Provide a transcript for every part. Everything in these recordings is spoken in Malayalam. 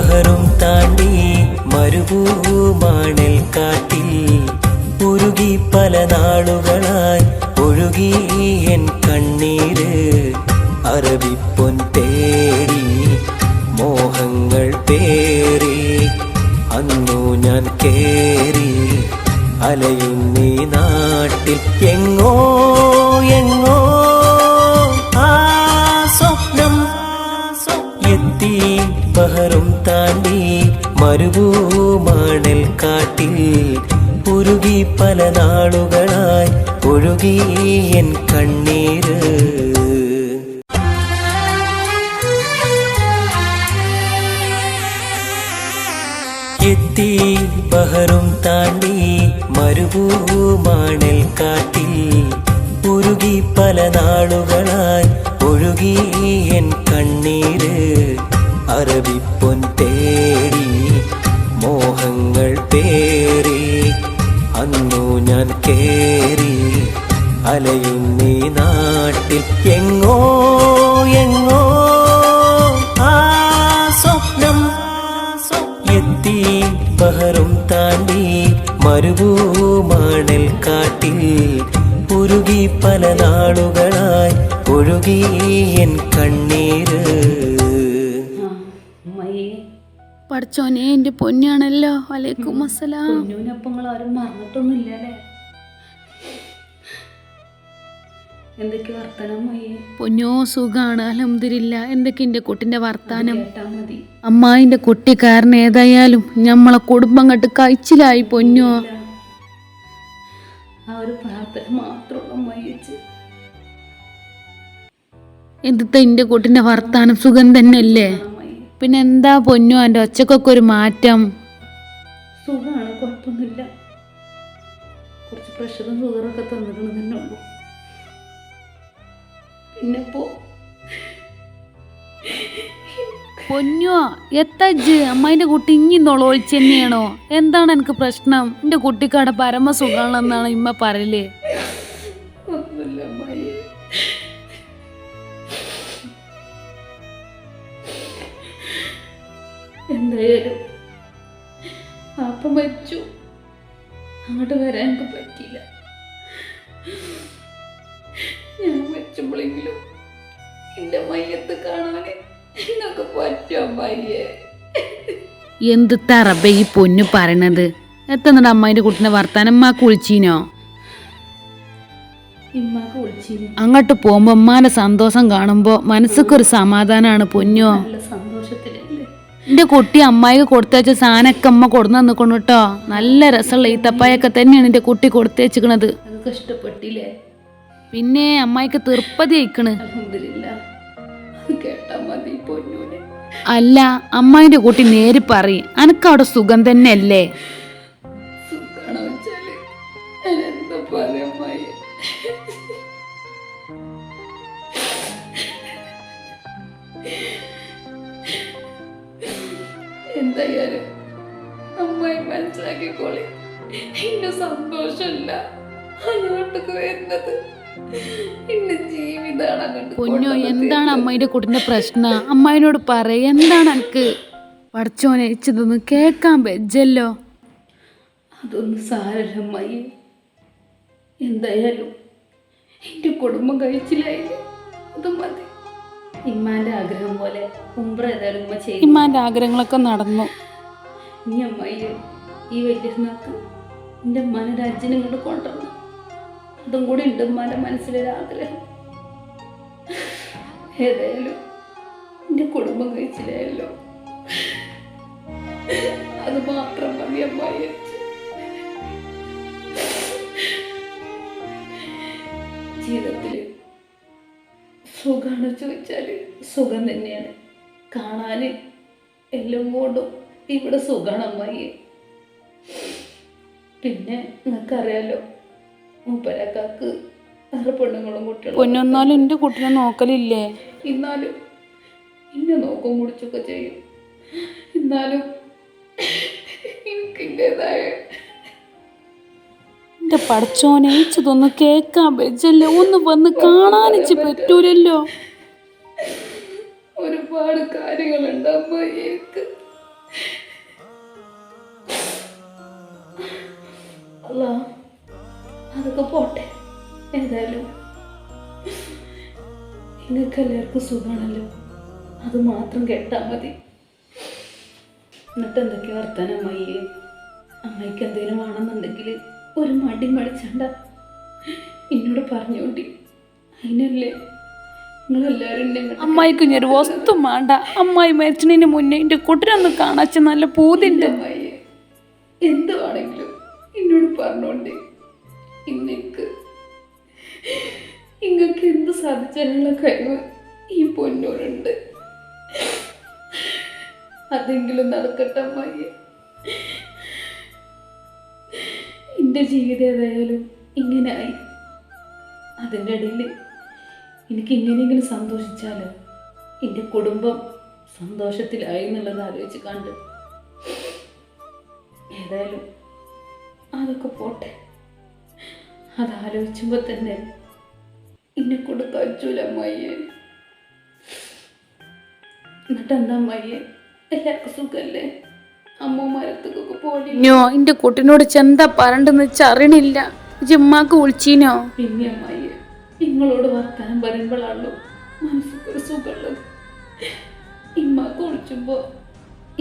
ബഹറും താണ്ടി മരുഭൂമാണിൽ കാട്ടിൽ ഉരുകി പല നാളുകളായി ഒഴുകി എൻ കണ്ണീര്. അറബിപ്പൊൻ തേടി മോഹങ്ങൾ പേറി അന്നു ഞാൻ കേറി അലയുന്നീ നാട്ടിൽ എങ്ങോ എങ്ങോ മരുഭൂമാണൽ കാട്ടിൽ ഉരുകി പല നാളുകളായി ഒഴുകി എൻ കണ്ണീര്. എത്തി ബഹറും താണ്ടി മരുഭൂമാണൽ കാട്ടിൽ ഉരുകി പല നാളുകളായി ഒഴുകി എൻ കണ്ണീര്. അറബിപ്പൊൻ തേടി മോഹങ്ങൾ പേറി. അന്നു ഞാൻ കേറി അലയുന്നീ നാട്ടിൽ. എങ്ങോ എങ്ങോ ആ സ്വപ്നം എത്തി. ബഹറും താണ്ടി മരുഭൂമാണൽ കാട്ടിൽ ഉരുകി പല നാളുകളായി. ഒഴുകി എൻ കണ്ണീര് പഠിച്ചോനെ എന്റെ പൊന്നാണല്ലോ. വലൈക്കും അസ്സലാം. ആരും മറന്നിട്ടൊന്നുമില്ല അല്ലേ എന്തൊക്കെ വർത്തനം പൊന്നോ സുഖാണ് അലഹമില്ല എന്തൊക്കെ എന്റെ കുട്ടിന്റെ വർത്താനം? അമ്മായിന്റെ കുട്ടി കാരണം ഏതായാലും ഞമ്മളെ കുടുംബം കണ്ട് കഴിച്ചിലായി പൊന്നോ. ആ ഒരു പ്രാർത്ഥന മാത്രമുള്ള എന്തിത്തെ എന്റെ കുട്ടിന്റെ വർത്താനം? സുഖം തന്നെയല്ലേ? പിന്നെ എന്താ പൊന്നു എന്റെ ഒച്ചക്കൊക്കെ ഒരു മാറ്റം? സുഖമാണ് കുഴപ്പമൊന്നുമില്ല. കുറച്ച് പ്രഷറും ഷുഗറൊക്കെ തന്നിട്ടുണ്ട് തന്നെ ഉള്ളൂ. പിന്നെ പോ. പൊന്നോ എത്തജ്ജ് അമ്മായിന്റെ കുട്ടി ഇങ്ങി നൊളൊളിച്ച് തന്നെയാണോ? എന്താണ് എനിക്ക് പ്രശ്നം? എന്റെ കുട്ടിക്കാടെ പരമസുഖാണെന്നാണ് ഇമ്മ പറയൽ. എന്തായാലും പാപ്പ മരിച്ചു. അങ്ങോട്ട് വരാൻ എനിക്ക് പറ്റിയില്ല. ഞാൻ മരിച്ചപ്പോഴെങ്കിലും എന്റെ മയ്യത്ത് കാണാൻ എന്നൊക്കെ പറ്റും അമ്മായിയെ എന്ത് തറബ ഈ പൊന്നു പറയണത്? എത്തുന്നുണ്ട് അമ്മായിന്റെ കുട്ടിനെ വർത്താനം അമ്മ കുളിച്ചീനോ അങ്ങോട്ട് പോകുമ്പോ അമ്മാന്റെ സന്തോഷം കാണുമ്പോ മനസ്സൊക്കെ ഒരു സമാധാനാണ് പൊന്നോ? എന്റെ കുട്ടി അമ്മായിക്ക് കൊടുത്തയച്ച സാധനമൊക്കെ അമ്മ കൊടുന്നു തന്നിക്കൊണ്ട് കേട്ടോ. നല്ല രസമുള്ള ഈ തപ്പായൊക്കെ തന്നെയാണ് എന്റെ കുട്ടി കൊടുത്തേച്ചിക്കണത്. അതൊക്കെ ഇഷ്ടപ്പെട്ടില്ലേ? പിന്നെ അമ്മായിക്ക് തീർപ്പതി അയക്കണ് അല്ല അമ്മായിന്റെ കുട്ടി നേരി പറയും അനക്ക് അവിടെ സുഖം തന്നെയല്ലേ? മനസ്സിലാക്കിക്കോളി എന്റെ സന്തോഷമില്ല. അങ്ങോട്ടേക്ക് വരുന്നത്. എന്റെ പൊന്നോ എന്താണ് അമ്മയുടെ കുട്ടിന്റെ പ്രശ്നം? അമ്മായിനോട് പറയ എന്താണ് എനിക്ക് പഠിച്ചോനെ ഇച്ചതൊന്ന് കേക്കാൻ വെജല്ലോ അതൊന്നും സാരല്ല അമ്മായി. എന്തായാലും എന്റെ കുടുംബം കഴിച്ചില്ലായില്ലേ? അത് മതി. ഇമ്മാന്റെ ആഗ്രഹം പോലെ ഉംബ്ര ഏതായാലും ചെയ്യും ഇമ്മാന്റെ ആഗ്രഹങ്ങളൊക്കെ നടന്നു. നീ അമ്മായി ഈ വലിയ നാക്ക് എന്റെ ഉമ്മാനൊരു അച്ഛനും കൊണ്ട് കൊണ്ടുവരണം അതും കൂടി ഉണ്ട് ഉമ്മാന്റെ മനസ്സിലൊരാഗ്രഹം. ഏതായാലും എന്റെ കുടുംബം കഴിച്ചില്ലായല്ലോ. അത് മാത്രം മതി അമ്മായി ജീവിതത്തിൽ സുഖമാണോ ചോദിച്ചാൽ സുഖം തന്നെയാണ്. കാണാൻ എല്ലാം കൊണ്ടും ഇവിടെ സുഖമാണ് അമ്മായി. പിന്നെ നിങ്ങൾക്കറിയാലോ മൂപ്പരക്കാക്ക് വേറെ പെണ്ണുങ്ങളും കുട്ടികളും പൊന്നൊന്നാലും എന്റെ കുട്ടിനെ നോക്കലില്ലേ? എന്നാലും എന്നെ നോക്കും മുടിച്ചൊക്കെ ചെയ്യും. എന്നാലും എനിക്ക് എന്റെതായ എന്റെ പഠിച്ചോനെ ഇച്ചതൊന്ന് കേൾക്കാൻ വെജല്ലേ ഒന്ന് വന്ന് കാണാനിച്ച് പറ്റൂലല്ലോ. ഒരുപാട് കാര്യങ്ങളുണ്ട് അമ്മ എനിക്ക് അല്ല അതൊക്കെ പോട്ടെ ഏതായാലും. നിങ്ങൾക്ക് എല്ലാവർക്കും സുഖമാണല്ലോ? അത് മാത്രം കേട്ടാൽ മതി. എന്നിട്ട് എന്തൊക്കെ വർത്താനം അമ്മയ്യേ അമ്മയ്ക്ക് എന്തെങ്കിലും വേണമെന്നുണ്ടെങ്കിൽ ഒരു മടി മടിച്ചണ്ട. എന്നോട് പറഞ്ഞുകൊണ്ടി അതിനല്ലേ അമ്മായിക്ക് ഞാൻ ഒരു വസ്തു വേണ്ട. അമ്മായി മരിച്ചതിന് മുന്നേ എന്റെ കുട്ടനൊന്ന് കാണാച്ച നല്ല പൂതിന്റെ എന്തുവാണെങ്കിലും എന്ത് വേണമെങ്കിലും. എന്നോട് പറഞ്ഞോണ്ടേ ഇന്നേക്ക് ഇങ്ങക്ക് എന്ത് സാധിച്ചാലുള്ള കഴിവ് ഈ പൊന്നോടുണ്ട് അതെങ്കിലും നടക്കട്ടെ അമ്മായി എന്റെ ജീവിതം ഏതായാലും ഇങ്ങനെയായി അതിന്റെ ഇടയിൽ എനിക്ക് ഇങ്ങനെയെങ്കിലും സന്തോഷിച്ചാലോ എന്റെ കുടുംബം സന്തോഷത്തിലായി എന്നുള്ളത് ആലോചിച്ച് കണ്ട് ഏതായാലും അതൊക്കെ പോട്ടെ. അതാലോചിക്കുമ്പോൾ തന്നെ എന്നെ കൊണ്ട് കച്ചൂല അമ്മയ്യെ. എന്നിട്ട് എന്താ അമ്മയ്യെ? എല്ലാവർക്കും സുഖല്ലേ? അമ്മമാരത്തൊക്കെ പോലെ ഞോ എന്റെ കുട്ടിനോട് ചെന്താ പറണ്ടെന്ന് വെച്ചറിയണില്ല ജിമ്മാക്ക് വിളിച്ചീനോ? പിന്നെ അമ്മയെ നിങ്ങളോട് വർത്താനം പറയുമ്പോഴാണല്ലോ മനസ്സിലൊരു സുഖമുള്ളത്. ഇമ്മക്ക് വിളിച്ചുമ്പോൾ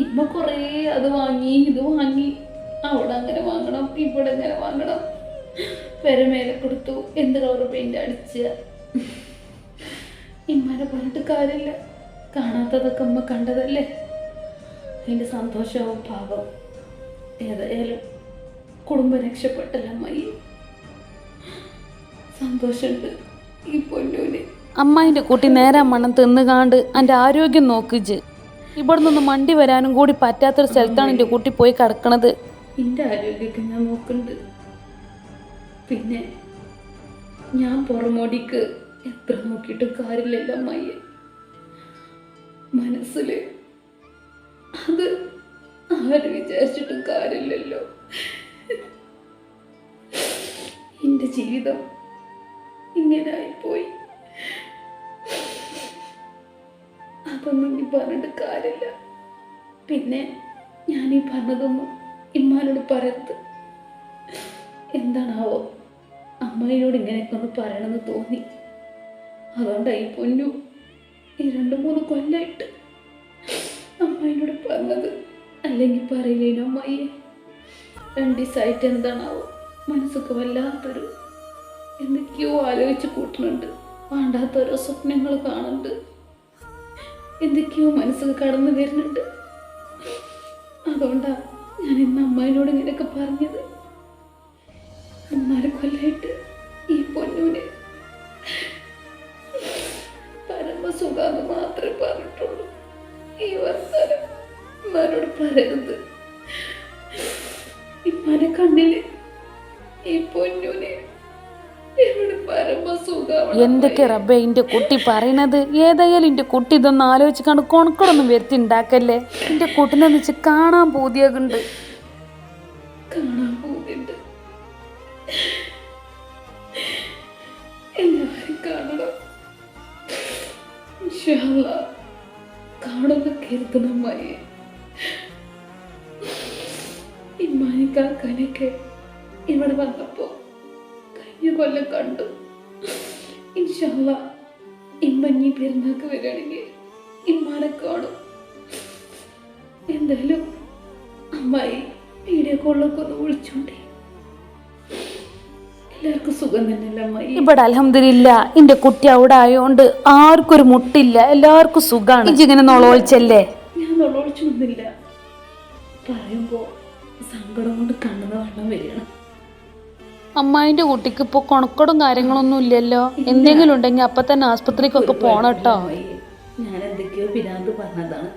ഇമ്മ കുറേ അത് വാങ്ങി ഇത് വാങ്ങി. അവിടെ അങ്ങനെ വാങ്ങണം ഇവിടെ ഇങ്ങനെ വാങ്ങണം. പെരമേലെ കൊടുത്തു എന്ത് കളർ പെയിന്റ് അടിച്ച. ഇമ്മനെ പറഞ്ഞിട്ട് കാര്യമില്ല. കാണാത്തതൊക്കെ അമ്മ കണ്ടതല്ലേ? അതിന്റെ സന്തോഷവും പാപം ഏതായാലും കുടുംബം രക്ഷപ്പെട്ടല്ല അമ്മായി സന്തോഷമുണ്ട് ഈ പൊന്നൂന്. അമ്മായിന്റെ കുട്ടി നേരെ മണം തിന്നുകാണ്ട് എന്റെ ആരോഗ്യം നോക്കിച്ച് ഇവിടെ നിന്ന് മണ്ടി വരാനും കൂടി പറ്റാത്തൊരു സ്ഥലത്താണ് എന്റെ കുട്ടി പോയി കിടക്കണത്. എന്റെ ആരോഗ്യമൊക്കെ ഞാൻ നോക്കുന്നുണ്ട്. പിന്നെ ഞാൻ പുറമോടിക്ക് എത്ര നോക്കിയിട്ടും കാര്യമില്ലല്ലോ അമ്മയെ മനസ്സിൽ അത് ആര് വിചാരിച്ചിട്ടും കാര്യമില്ലല്ലോ. എന്റെ ജീവിതം ഇങ്ങനെ ആയിപ്പോയി അതൊന്നും ഇനി പറഞ്ഞിട്ട് കാര്യമില്ല. പിന്നെ ഞാൻ ഈ പറഞ്ഞതൊന്നും ഇമ്മാനോട് പറയരുത്. എന്താണാവോ അമ്മയോട് ഇങ്ങനെയൊക്കെ ഒന്ന് പറയണമെന്ന് തോന്നി. അതുകൊണ്ടായി പൊന്നു ഈ രണ്ട് മൂന്ന് കൊല്ലായിട്ട് അമ്മയോട് പറഞ്ഞത്. അല്ലെങ്കിൽ പറയില്ലേനോ അമ്മയെ രണ്ട് ദിവസമായിട്ട് എന്താണാവോ? മനസ്സൊക്കെ വല്ലാത്തൊരു എന്തൊക്കെയോ ആലോചിച്ച് കൂട്ടുന്നുണ്ട്. വേണ്ടാത്ത ഓരോ സ്വപ്നങ്ങൾ കാണുന്നുണ്ട്. എന്തൊക്കെയോ മനസ്സിൽ കടന്നു വരുന്നുണ്ട്. അതുകൊണ്ടാ ഞാൻ ഇന്ന് അമ്മായിനോട് ഇങ്ങനെയൊക്കെ പറഞ്ഞത്. അമ്മാരെ കൊല്ലായിട്ട് ഈ പൊന്നൂനെ പരമസുഖാന്ന് മാത്രമേ പറഞ്ഞിട്ടുള്ളൂ. ഈ വർത്താനം അമ്മാരോട് പറയരുത്. ഇമ്മാനെ കണ്ണിൽ ഈ പൊന്നൂന് എന്തൊക്കെ റബ്ബെ എന്റെ കുട്ടി പറയണത്? ഏതായാലും എന്റെ കുട്ടി ഇതൊന്ന് ആലോചിച്ച് കണ്ട് കൊണക്കടൊന്നും വരുത്തി ഉണ്ടാക്കല്ലേ എന്റെ കുട്ടിനെ വെച്ച് കാണാൻ പൂതിയാകുന്നുണ്ട്. കാണാൻ പോകുന്നുണ്ട് എല്ലാവരും കാണണം. ഇൻഷാ അല്ലാ. കാണുന്ന കരുതണമായി ഇമ്മാനിക്കാക്കാനൊക്കെ ഇവിടെ വന്നപ്പോ കഴിഞ്ഞ കൊല്ലം കണ്ടു. ഇൻഷല്ല ഇമ്മഞ്ഞി പെരുന്നാക്ക് വരികയാണെങ്കിൽ ഇമ്മാനെ കാണും. എന്തായാലും അമ്മായി വീഡിയോ കോളിലൊക്കെ ഒന്ന് വിളിച്ചോണ്ടേ. ഇവിടെ അലഹമില്ല എന്റെ കുട്ടി അവിടെ ആയോണ്ട് ആർക്കും ഒരു മുട്ടില്ല എല്ലാവർക്കും സുഖാണ്. ഇങ്ങനെ നൊളോളിച്ചല്ലേ ഞാൻ തൊള്ളൊളിച്ചൊന്നുമില്ല പറയുമ്പോ സങ്കടം കൊണ്ട് കണ്ണുന്ന വെള്ളം വരികയാണ്. അമ്മായിന്റെ കുട്ടിക്ക് ഇപ്പൊ കൊണക്കടും കാര്യങ്ങളൊന്നും ഇല്ലല്ലോ എന്തെങ്കിലും ഉണ്ടെങ്കിൽ അപ്പൊ തന്നെ ആസ്പത്രിക്കൊക്കെ പോണം കേട്ടോ അമ്മായി, ഞാൻ എന്തൊക്കെയോ പിരാന്ത് പറഞ്ഞതാണ്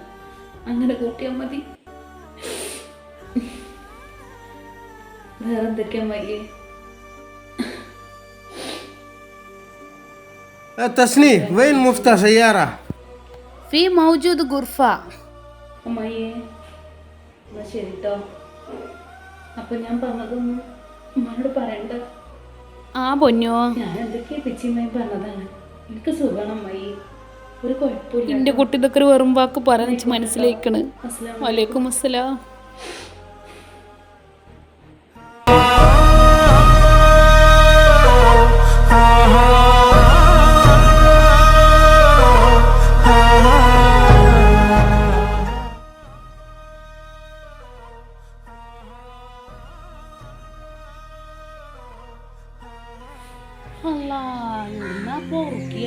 അങ്ങനെ കൂട്ടിയാൽ മതി വേറെ എന്തൊക്കെയാ അമ്മായി التصنيف وين مفتاح سيارة؟ ഫി മൗജൂദ് ഗുർഫ അമ്മായിയെ എന്നാ ശരി കേട്ടോ അപ്പൊ ഞാൻ പറഞ്ഞതൊന്നും ഉമ്മാനോട് പറയണ്ട. ആ പൊന്നോ. ഞാൻ എന്തൊക്കെയാ പിച്ചിമ്മയും പറഞ്ഞതാണ്. എനിക്ക് സുഖമാണ് അമ്മായി. ഒരു കുഴപ്പമില്ല എന്റെ കുട്ടി. ഇതൊക്കെ ഒരു വെറും വാക്ക് പറഞ്ഞ് മനസ്സിലേക്കണ് വലൈക്കും അസ്സലാം.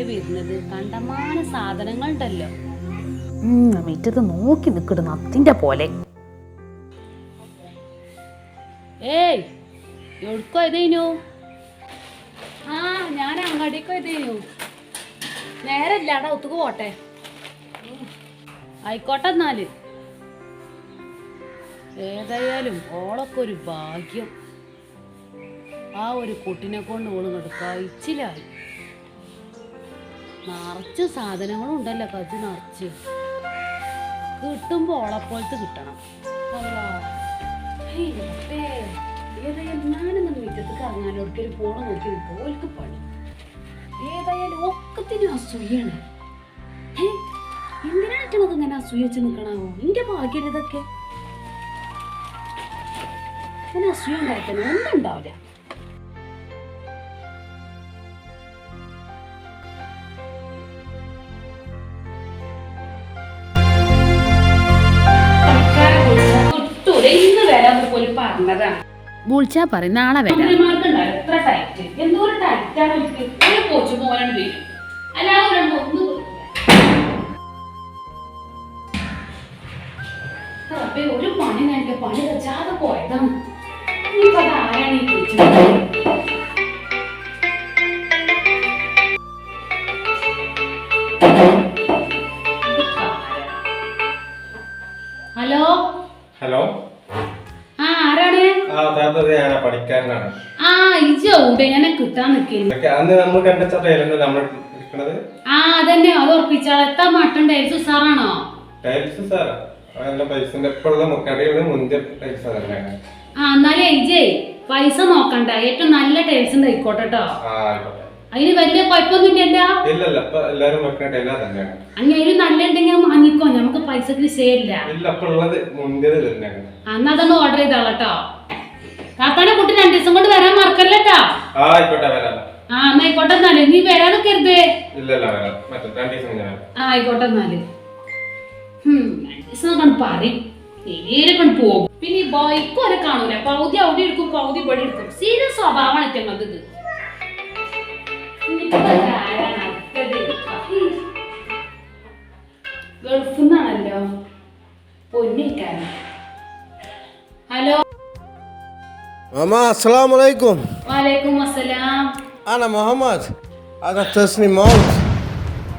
വരുന്നത്. കണ്ടമാന മിറ്റത്ത് നോക്കി നിൽക്കണം നത്തിന്റെ പോലെ. ഏയ് എവിടുക്കോ ഇതേനു? ആ ഞാൻ അങ്ങാടിക്കോ ഇതേനു. നേരല്ലാടാ ഒത്തുക്ക് പോട്ടെ. ആയിക്കോട്ടെ എന്നാൽ. ഏതായാലും ഓളൊക്കെ ഒരു ഭാഗ്യം. ആ ഒരു കുട്ടിനെ കൊണ്ട് ഓൾ ഇങ്ങോട്ട് കഴിച്ചിലായി നിറച്ച് സാധനങ്ങളും ഉണ്ടല്ലോ കജ് നിറച്ച്. കിട്ടുമ്പോ ഓളെപ്പോലത്തെ കിട്ടണം. ഭാഗ്യതൊക്കെ പോണ. അസൂയ വെച്ച് ഒന്നും ഉണ്ടാവില്ല. പറഞ്ഞതാണ്. വിളിച്ചാ പറയും നാളെ വരാം. എത്ര ടൈറ്റ് എന്തോരം ടൈറ്റാണ് ഒരു കോച്ച് പോകാനാണ് വരും അല്ലാതെ ഒന്നും ഒരു പണി വേണ്ട പണി വെച്ചാതെ പോയതാണ്. അത് ആരാണ് ഈ കുറിച്ച് ഹലോ? ഹലോ? ആരാണ് ആ ഇജ് ഞാൻ കിട്ടാൻ ഇരിക്കണത് ആ അതന്നെ അത് ഉറപ്പിച്ചാൽ എത്താ മട്ടൻ ടൈൽസ് സാറാണോ ടൈൽസ് നല്ല പൈസന്റെ ആ എന്നാലേ ഇജേ പൈസ നോക്കണ്ട. ഏറ്റവും നല്ല ടൈൽസ് ഉണ്ടായിക്കോട്ടെ കേട്ടോ അതിന് വലിയ തന്നെയാണ് അങ്ങനെ അതിന് നല്ല ഉണ്ടെങ്കിൽ വാങ്ങിക്കോ നമുക്ക് പൈസക്ക് വിഷയമില്ല. അന്ന് അതൊന്ന് ഓർഡർ ചെയ്തോളാം കാത്താനെ കുട്ടി രണ്ടു ദിവസം കൊണ്ട് വരാൻ മറക്കല്ലോ ആ ആയിക്കോട്ടെ വരാം ആ എന്നായിക്കോട്ടെ എന്നാൽ. നീ വരാതെ കരുതേ ഇല്ലല്ല വരാം. മറ്റേ രണ്ട് ദിവസം ഞാൻ ആ ആയിക്കോട്ടെ എന്നാൽ. രണ്ട് ദിവസം കണ്ട് പറയും. നേരെ കൊണ്ട് പോകും. പിന്നെ ഈ ബൈക്ക് വരെ കാണൂല. പൗതി അവിടെ എടുക്കും പൗതി ഇവിടെ എടുക്കും സീരിയസ് സ്വഭാവമാണ് ഇത് മാമാ അസ്സലാം വലൈക്കും വലൈക്കും അസ്സലാം. ആണ് മുഹമ്മദ്? ആണ് തസ്നി മൗത്ത്?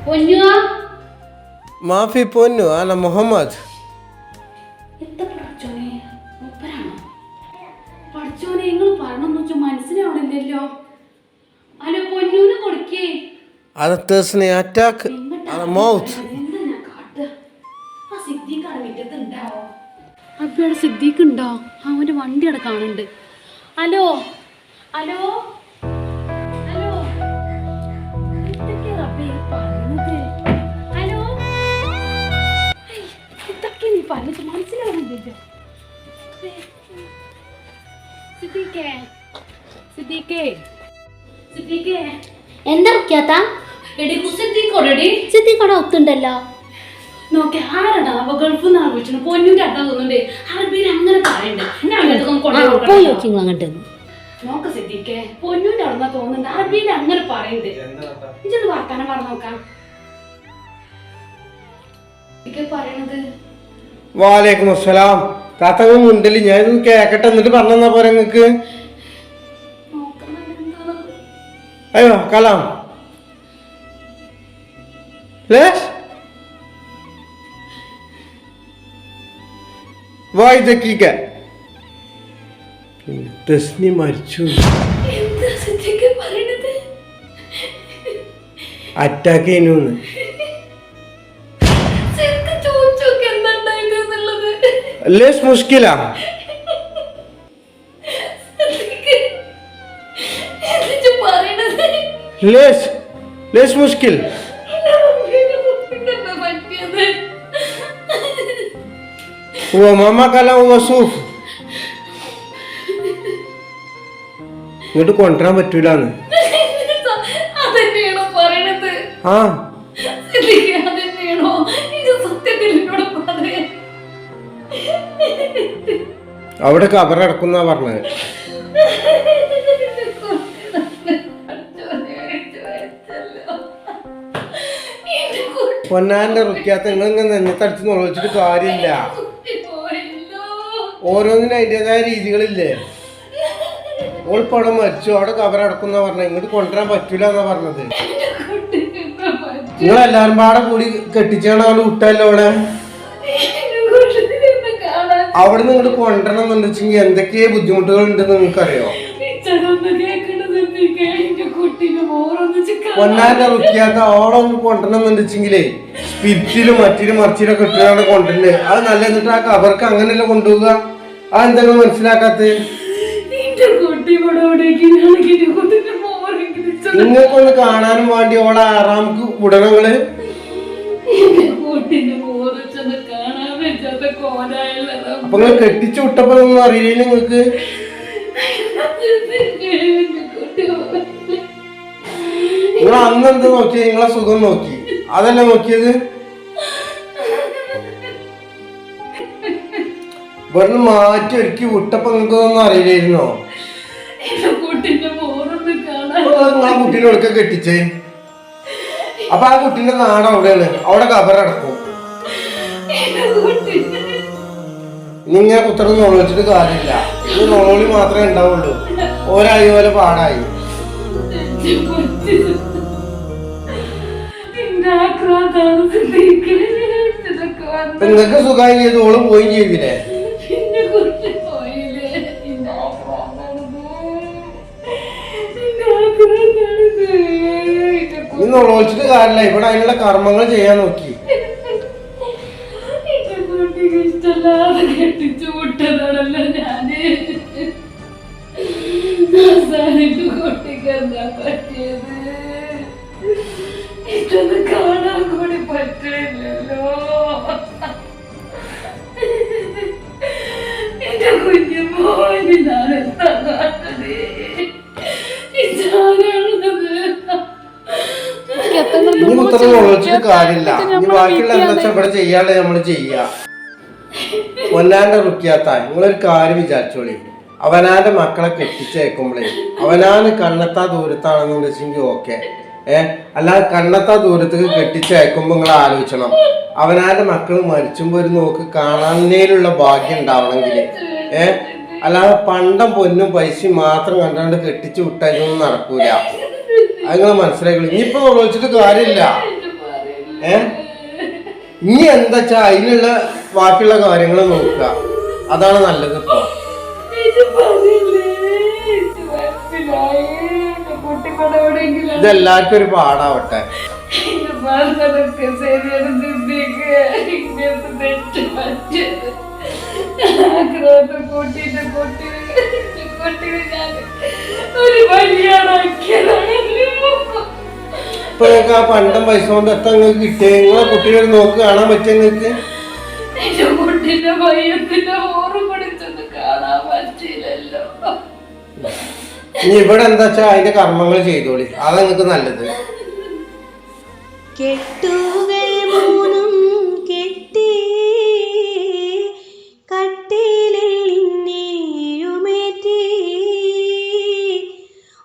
പൊന്നു മാഫി പൊന്നു ആണ് മുഹമ്മദ്? അത് തസ്നി അറ്റാക്ക് ആണ് മൗത്ത്? സിദ്ദീഖ് ഉണ്ടോ? അവന്റെ വണ്ടി അവിടെ കാണുന്നുണ്ട്. ഹലോ ഹലോ ഹലോ ഇതൊക്കെ നീ പറഞ്ഞത് സിദ്ദീഖേ സിദ്ദീഖേ സിദ്ദീഖേ എന്താ മുഖ്യാത്ത എടി സിദ്ദീഖോടെടി ഒത്തുണ്ടല്ലോ. നോക്കി ആരടാ അവ ഗൾഫിൽ നിന്നാണ് വിളിച്ചത് പൊന്നിന്റെ അട്ട തോന്നുന്നുണ്ട്. ആരുടെ പേര് അങ്ങനെ പറയണ്ടേ. അങ്ങോട്ട് നോക്ക സിദ്ധിക്കേ പൊന്നിന്റെ അവിടെ നിന്നാ തോന്നുന്നുണ്ട് ആരുടെ പേര് അങ്ങനെ പറയണ്ട്. ഇജൊന്ന് വർത്താനം പറഞ്ഞു നോക്കാം. പറയണത്. വാലേക്കും അസ്സലാം. കഥകളും ഉണ്ടല്ലേ ഞാൻ ഇത് കേക്കട്ടെ എന്നിട്ട് പറഞ്ഞാ പോരാ നിങ്ങക്ക് അയ്യോ കലാം. ലേ? വായ് ദക്കീക്ക തസ്നി മരിച്ചു അറ്റാക്ക് ചെയ്യുന്നു ലേസ് മുഷ്കില. ലേസ് ലേസ് മുഷ്കിൽ. ഉമ്മമ്മക്കെല്ലാം ഉമ്മസൂഫ് ഇങ്ങോട്ട് കൊണ്ടുവരാൻ പറ്റൂലെന്ന്. ആ. അവിടെ കബറടക്കുന്ന പറഞ്ഞത് പൊന്നാന്റെ റുക്യാത്ത നിങ്ങൾ ഇങ്ങനെ നെഞ്ഞത്തടിച്ച് നുഴച്ചിട്ട് കാര്യമില്ല. ഓരോന്നിനും അതിന്റെതായ രീതികളില്ലേ? ഓൾ പടം മരിച്ചു. അവിടെ കവറടക്കുന്ന പറഞ്ഞ. ഇങ്ങോട്ട് കൊണ്ടുവരാൻ പറ്റൂല എന്നാ പറഞ്ഞത്. നിങ്ങൾ എല്ലാരും പാടെ കൂടി കെട്ടിച്ചാണ് അവിടെ വിട്ടല്ലോ അവിടെ? അവിടെ നിന്ന് ഇങ്ങോട്ട് കൊണ്ടുവരണം എന്നുണ്ടെച്ചെങ്കിൽ എന്തൊക്കെ ബുദ്ധിമുട്ടുകൾ ഉണ്ടെന്ന് നിങ്ങൾക്കറിയോ പൊന്നാന്റെ റുക്കിയാത്ത ഓടെ ഒന്ന് കൊണ്ടുവരണം എന്നുണ്ടെച്ചെങ്കിലേ സ്പിരിറ്റിലും മറ്റിലും മറിച്ചിലും കെട്ടുകയാണ് കൊണ്ടുവരുന്നത് അത് നല്ല എന്നിട്ട് ആ കവർക്ക് അങ്ങനെയല്ല കൊണ്ടുപോവുക? ആ എന്തെങ്കിലും മനസ്സിലാക്കാത്ത നിങ്ങൾക്കൊന്ന് കാണാനും വേണ്ടി ഓളെ ആറാമക്ക് വിടണങ്ങൾ അപ്പൊ നിങ്ങൾ കെട്ടിച്ചു വിട്ടപ്പോ ഒന്നും അറിയില്ല പോയല്ലോ. നിങ്ങൾ അന്ന് എന്ത് നോക്കി? നിങ്ങളെ സുഖം നോക്കി. അതല്ല നോക്കിയത്? ഇവിടുന്ന് മാറ്റി ഒരുക്കി വിട്ടപ്പോ നിങ്ങൾക്ക് ഒന്നും അറിയില്ലായിരുന്നോ നിങ്ങളെ കുട്ടീനെ ഒടുക്ക കെട്ടിച്ചേ? അപ്പൊ ആ കുട്ടീന്റെ നാട് അവിടെയാണ്. അവിടെ കബറടക്കും നിങ്ങ കുട്ടി നിങ്ങൾ കുത്തറന്ന് നുളച്ചിട്ട് കാര്യമില്ല. ഇത് നോളി മാത്രമേ ഉണ്ടാവുള്ളൂ. ഓരായി പോലെ പാടായി. നിങ്ങൾക്ക് സുഖമായി ചെയ്ത് ഓൾ പോയി ചെയ്തില്ലേ? നുളച്ചിട്ട് കാര്യമില്ല ഇവിടെ അതിനുള്ള കർമ്മങ്ങൾ ചെയ്യാൻ നോക്കി. ഇഷ്ടമല്ലാതെ കെട്ടിച്ചു വിട്ടതാണല്ലോ ഞാൻ. കാണാൻ കൂടി പറ്റില്ലല്ലോ. കുഞ്ഞു മോന് കുത്തറന്ന് നുളച്ചിട്ട് കാര്യമില്ല. ഇനി ബാക്കിയുള്ള എന്താ വെച്ചാൽ ഇവിടെ ചെയ്യാണ്ട് നമ്മൾ ചെയ്യാം. പൊന്നാന്റെ റുക്കിയാത്ത നിങ്ങളൊരു കാര്യം വിചാരിച്ചോളി. അവനാന്റെ മക്കളെ കെട്ടിച്ചേക്കുമ്പോഴേ അവനാന് കണ്ണെത്താ ദൂരത്താണെന്ന് വെച്ചെങ്കിൽ ഓക്കെ. ഏ? അല്ലാതെ കണ്ണെത്താ ദൂരത്തേക്ക് കെട്ടിച്ചേക്കുമ്പോ നിങ്ങൾ ആലോചിക്കണം അവനാന്റെ മക്കൾ മരിച്ചുമ്പോ ഒരു നോക്ക് കാണാനേലുള്ള ഭാഗ്യം ഉണ്ടാവണമെങ്കിൽ ഏഹ് അല്ലാതെ പണ്ടം പൊന്നും പൈസയും മാത്രം കണ്ടുകൊണ്ട് കെട്ടിച്ചു വിട്ടതൊന്നും നടക്കൂല. നിങ്ങൾ മനസ്സിലാക്കില്ല ഇനിയിപ്പോ വിളിച്ചിട്ട് കാര്യമില്ല. ഏ? ഇനി എന്താ വെച്ചാ അതിനുള്ള ബാക്കിയുള്ള കാര്യങ്ങൾ നോക്കുക. അതാണ് നല്ലത് ഇപ്പൊ. ഇതെല്ലാവർക്കും ഒരു പാടാവട്ടെ. ശരിയാണ് സിദ്ധിക്ക് ഇങ്ങനത്തെ തെറ്റ് പറ്റിയത് ആഗ്രഹത്തെ കൂട്ടിയിട്ട് കുട്ടി കുട്ടിയെ ഞാൻ ഒരു വഴിയാടാക്കിയതാണല്ലോ ഇപ്പൊ ആ പണ്ടം പൈസ കൊണ്ട് എത്ര നിങ്ങൾക്ക് കിട്ടിയ? നിങ്ങളെ കുട്ടിയെ ഒരു നോക്ക് കാണാൻ പറ്റിയ നിങ്ങൾക്ക് എന്റെ കുട്ടിന്റെ കാണാൻ പറ്റില്ലല്ലോ ഇനി ഇവിടെ എന്താ വെച്ചാ അതിന്റെ കർമ്മങ്ങൾ ചെയ്തോളി. അതാ നിങ്ങൾക്ക് നല്ലത്. കെട്ടുകൾ മൂന്നും കെട്ടി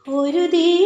ഒരു ദിനമുണ്ടൊരു